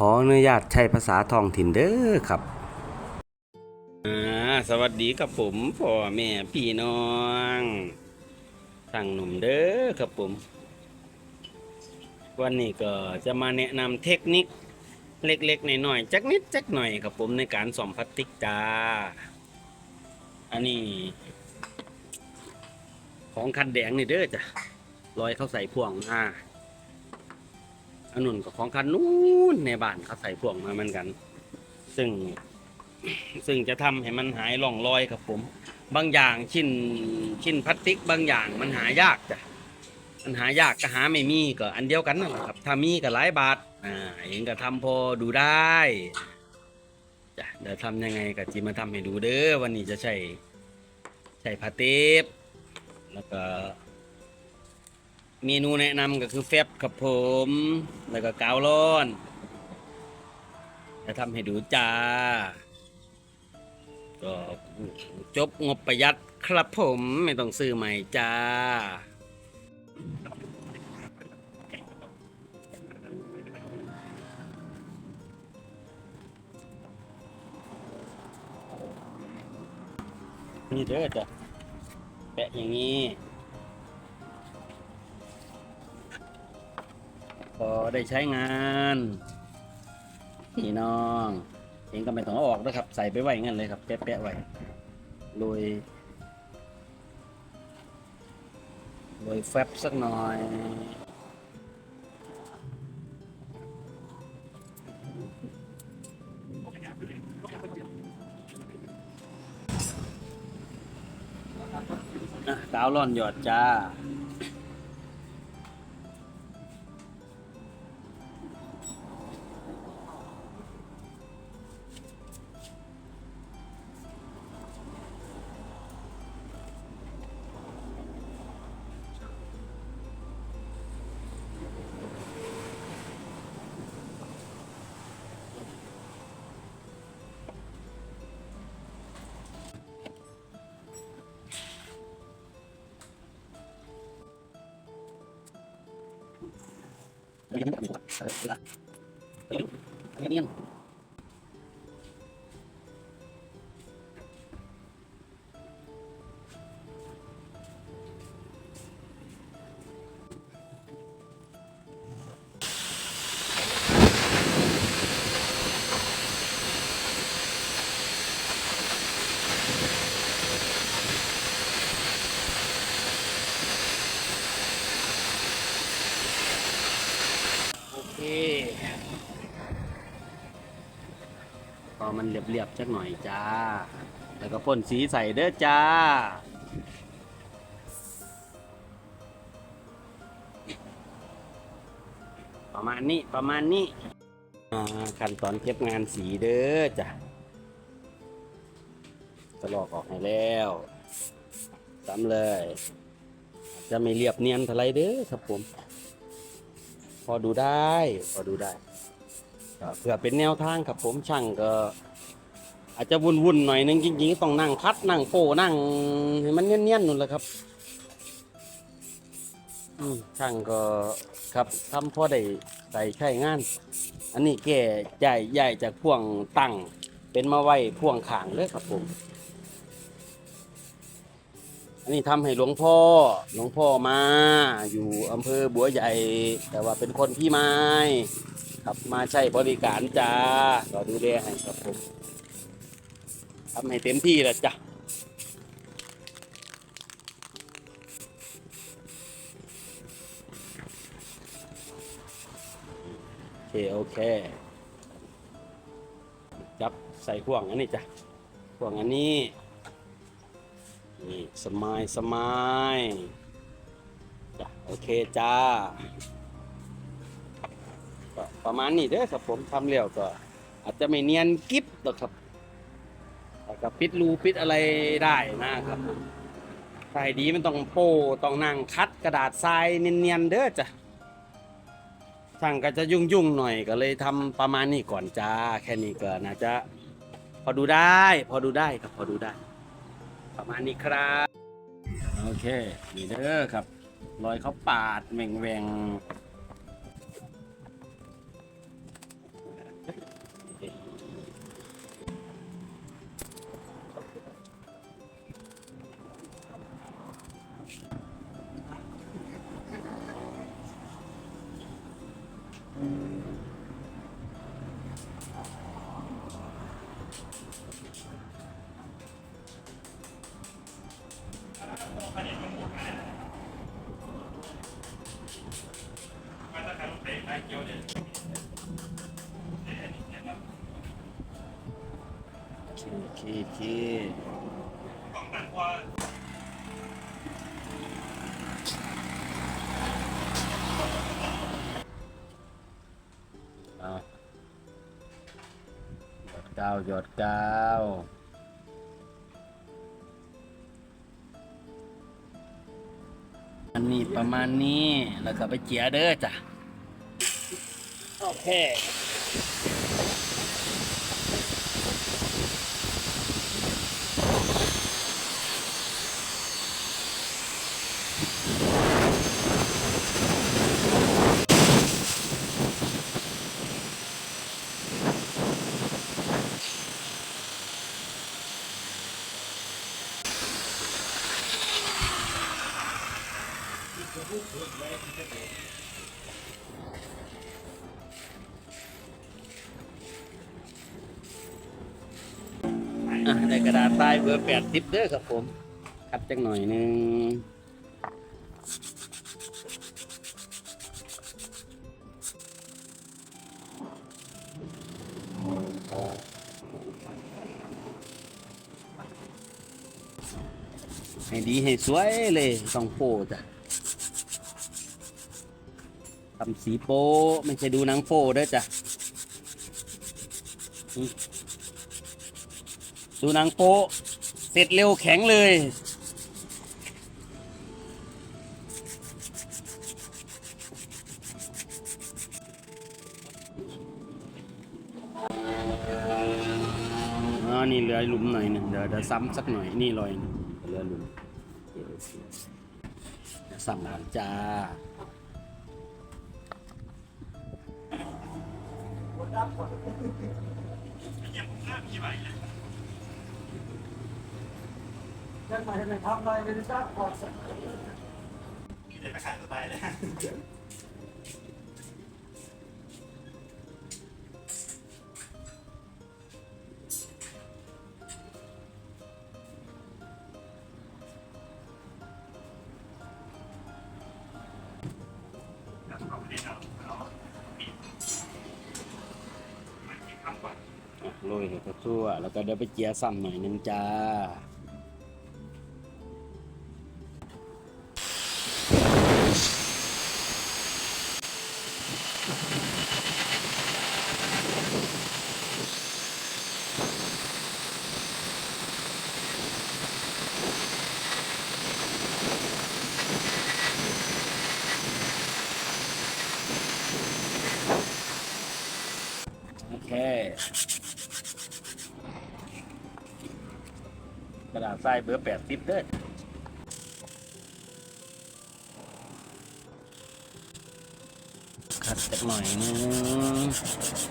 ขออนุญาตใช้ภาษาท้องถิ่นเด้อครับอ่าสวัสดีครับผมพ่อแม่พี่น้องสั่งหนุ่มเด้อครับผม วันนี้ก็จะมาแนะนำเทคนิคเล็กๆหน่อยๆจักนิดจักหน่อยครับผมในการส่อมพลาสติกจ้า อันนี้ ของคันแดงนี่เด้อจ้ะลอยเข้าใส่พ่วงมา อันนุ่นกับของคันนู้นในบ้านเขาใส่พ่วงมาเหมือนกัน ซึ่งซึ่งจะทำให้มันหายร่องรอยครับผม บางอย่างชิ้นชิ้นพลาสติก บางอย่างมันหายากจ้ะมันหายากก็หาไม่มีก็อันเดียวกันนั่นแหละครับถ้ามีก็หลายบาทอ่าเองก็ทำพอดูได้จ้ะเดี๋ยวทำยังไงก็จิมาทำให้ดูเด้อวันนี้จะใช้ใช้พลาสติกแล้วก็ เมนูแนะนำก็คือแฟบครับผม แล้วก็กาวร้อนจะทำให้ดูจ้า ก็จบงบประหยัดครับผมไม่ต้องซื้อใหม่จ้านี่เด้อจ้ะแปะอย่างนี้ พอได้ใช้งานพี่น้องเองก็ไม่ต้องเอาออกนะครับ ใส่ไปไว้งั้นเลยครับแปะๆไว้โรยโรยแฟบสักหน่อยอะกาวร่อนหยอดจ้า โอ อมันเรียบๆจักหน่อยจ้า แล้วก็พ่นสีใส่เด้อจ้า ประมาณนี้ประมาณนี้ขั้นตอนเก็บงานสีเด้อจ้ะตลอกออกให้แล้วซ้ำเลย จะไม่เรียบเนียนเท่าไรเด้อครับผม พอดูได้ พอดูได้ ก็เพื่อเป็นแนวทางครับผมช่างก็อาจจะวุ่นๆหน่อยนึงจริงๆต้องนั่งคัดนั่งโป้นั่งให้มันเนียนๆนู่นแหละครับช่างก็ครับทำพอได้ใส่ใช้งาน อันนี้แก่ใหญ่ใหญ่จากพ่วงตั้งเป็นมาไว้พ่วงขางเลยครับผม อันนี้ทำให้หลวงพ่อหลวงพ่อมา อยู่อำเภอบัวใหญ่ แต่ว่าเป็นคนพี่ไม้ ครับมาใช้บริการจ้าก็ดูแลให้ครับผมทำให้เต็มที่แล้วจ้ะโอเคโอเคจับใส่พ่วงอันนี้จ้ะพ่วงอันนี้นี่สมายสมายจ้ะโอเคจ้า ประมาณนี้เด้อครับผมทำแล้วก็ อาจจะไม่เนียนกิ๊บหรอกครับแต่ก็ปิดรูปิดอะไรได้นะครับใส่ดีมันต้องโป้ต้องนั่งคัดกระดาษทรายเนียนๆเด้อจ้ะช่างก็จะยุ่งๆหน่อยก็เลยทำประมาณนี้ก่อนจ้าแค่นี้ก็น่าจะพอดูได้ พอดูได้ครับพอดูได้ ประมาณนี้ครับ โอเค นี่เด้อครับ รอยเขาปาดแหว่งแกาวหยอดก้าวอันนี้ประมาณนี้ แล้วก็ไปเจียเด้อจ้ะ โอเค อะในกระดาษทรายเบอร์แปดสิบเด้อครับผมคัดจังหน่อยหนึงให้ดีให้สวยเลยต้องโปจ้ะ ทำสีโปไม่ใช่ดูหนังโปเด้อจ้ะดูหนังโป๊เสร็จเร็วแข็งเลยอ๋อนี่เหลือหลุมหน่อยนึงเดี๋ยวเดี๋ยวซ้ำสักหน่อยนี่รอยเหลือหลุมซ้ำก่อนจ้า ยังมาให้มันทำอะไรไม่ได้จ้างก่อนสักเดี๋ยวไปขายสไตล์เลย ทั่ว แล้วก็เดี๋ยวไปเจียซ้ำหน่อยหนึงจ้าโอเค ระดาษทรายเบอร์แปดสิบเด้อขัดจักหน่อยนึง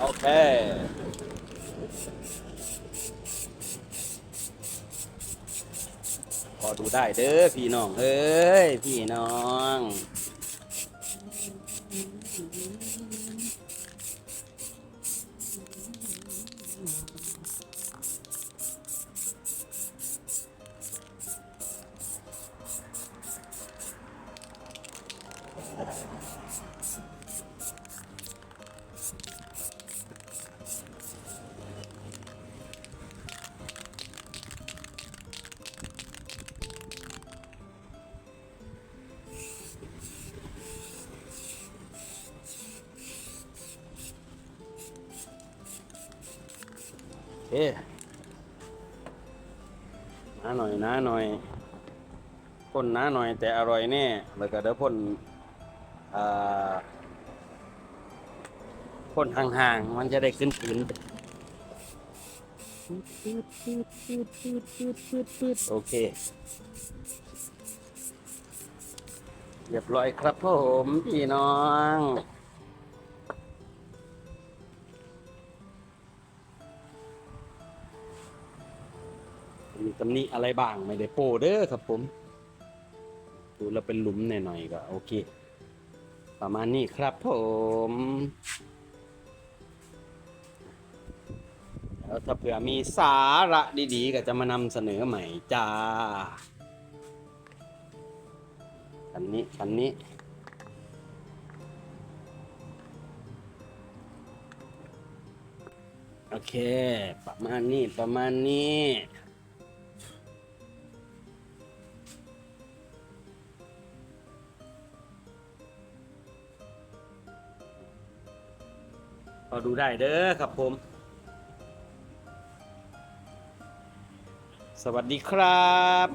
โอเค พอดูได้เด้อพี่น้องเอ้ยพี่น้อง เคน้าหน่อยน้าหน่อยพ่นน้าหน่อยแต่อร่อยแน่แล้วก็เดี๋ยวพ่นอ่าคนห่างๆ มันจะได้ขึ้นขืนโอเค เรียบร้อยครับผมพี่น้อง ตำหนิอะไรบ้างไม่ได้โปเด้อครับผมดูแล้วเป็นหลุมหน่อยๆก็โอเค ประมาณนี้ครับผมแล้วถ้าเผื่อมีสาระดีๆ ก็จะมานำเสนอใหม่จ้าคันนี้คันนี้โอเค ประมาณนี้ประมาณนี้ ก็ดูได้เด้อครับผม สวัสดีครับ